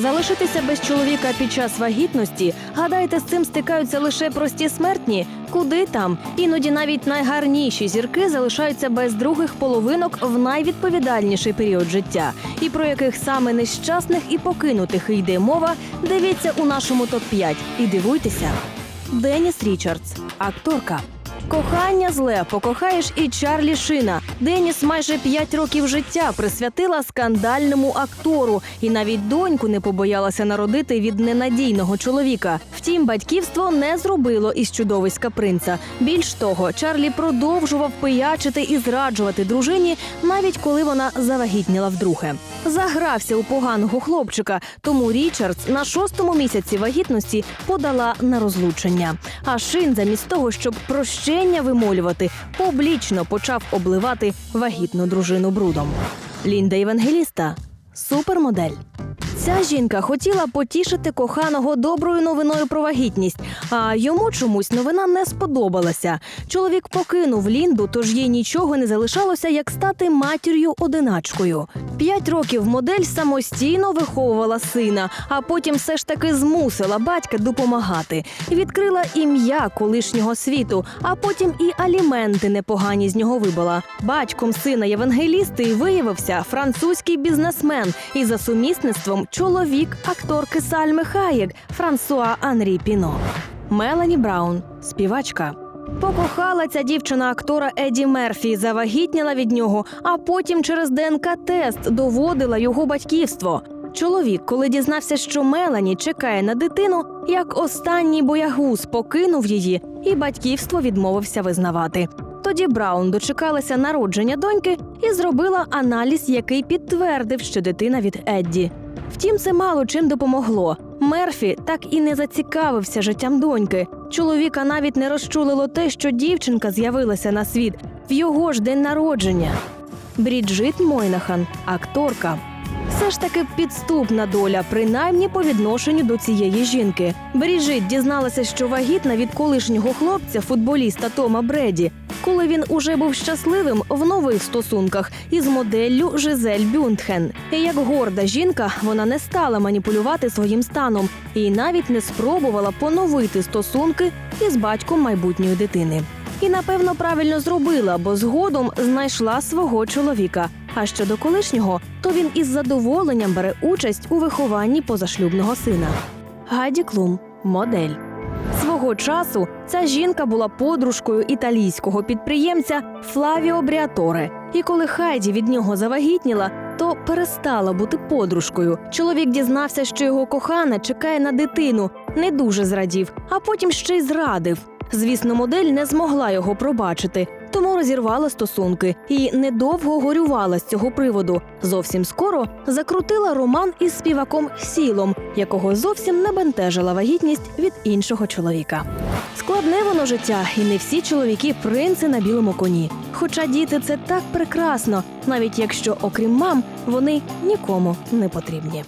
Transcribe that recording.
Залишитися без чоловіка під час вагітності, гадаєте, з цим стикаються лише прості смертні? Куди там? Іноді навіть найгарніші зірки залишаються без других половинок в найвідповідальніший період життя. І про яких саме нещасних і покинутих йде мова, дивіться у нашому топ 5 і дивуйтеся. Деніс Річардс, акторка. Кохання зле покохаєш і Чарлі Шина. Деніс майже п'ять років життя присвятила скандальному актору, і навіть доньку не побоялася народити від ненадійного чоловіка. Втім, батьківство не зробило із чудовиська принца. Більш того, Чарлі продовжував пиячити і зраджувати дружині, навіть коли вона завагітніла вдруге. Загрався у поганого хлопчика, тому Річардс на шостому місяці вагітності подала на розлучення. А Шин, замість того, щоб прощення вимолювати, публічно почав обливати вагітну дружину брудом. Лінда Євангеліста супермодель. Ця жінка хотіла потішити коханого доброю новиною про вагітність, а йому чомусь новина не сподобалася. Чоловік покинув Лінду, тож їй нічого не залишалося, як стати матір'ю одиначкою. П'ять років модель самостійно виховувала сина, а потім все ж таки змусила батька допомагати. Відкрила ім'я колишнього світу, а потім і аліменти непогані з нього вибила. Батьком сина Євангелісти виявився французький бізнесмен і за сумісництвом чоловік акторки Сальми Хаєк Франсуа Анрі Піно. Мелані Браун, співачка. Покохала ця дівчина актора Еді Мерфі, завагітніла від нього, а потім через ДНК-тест доводила його батьківство. Чоловік, коли дізнався, що Мелані чекає на дитину, як останній боягуз покинув її, і батьківство відмовився визнавати. Тоді Браун дочекалася народження доньки і зробила аналіз, який підтвердив, що дитина від Едді. Втім, це мало чим допомогло. Мерфі так і не зацікавився життям доньки. Чоловіка навіть не розчулило те, що дівчинка з'явилася на світ в його ж день народження. Бріджит Мойнахан, акторка. Все ж таки підступна доля, принаймні по відношенню до цієї жінки. Бріджит дізналася, що вагітна від колишнього хлопця, футболіста Тома Бреді, коли він уже був щасливим в нових стосунках із моделлю Жизель Бюндхен. Як горда жінка, вона не стала маніпулювати своїм станом і навіть не спробувала поновити стосунки із батьком майбутньої дитини. І напевно правильно зробила, бо згодом знайшла свого чоловіка. А щодо колишнього, то він із задоволенням бере участь у вихованні позашлюбного сина. Гаді Клум модель. Свого часу ця жінка була подружкою італійського підприємця Флавіо Бріаторе. І коли Хайді від нього завагітніла, то перестала бути подружкою. Чоловік дізнався, що його кохана чекає на дитину, не дуже зрадів, а потім ще й зрадив. Звісно, модель не змогла його пробачити, тому розірвала стосунки і недовго горювала з цього приводу. Зовсім скоро закрутила роман із співаком Сілом, якого зовсім не бентежила вагітність від іншого чоловіка. Складне воно життя, і не всі чоловіки принци на білому коні. Хоча діти це так прекрасно, навіть якщо, окрім мам, вони нікому не потрібні.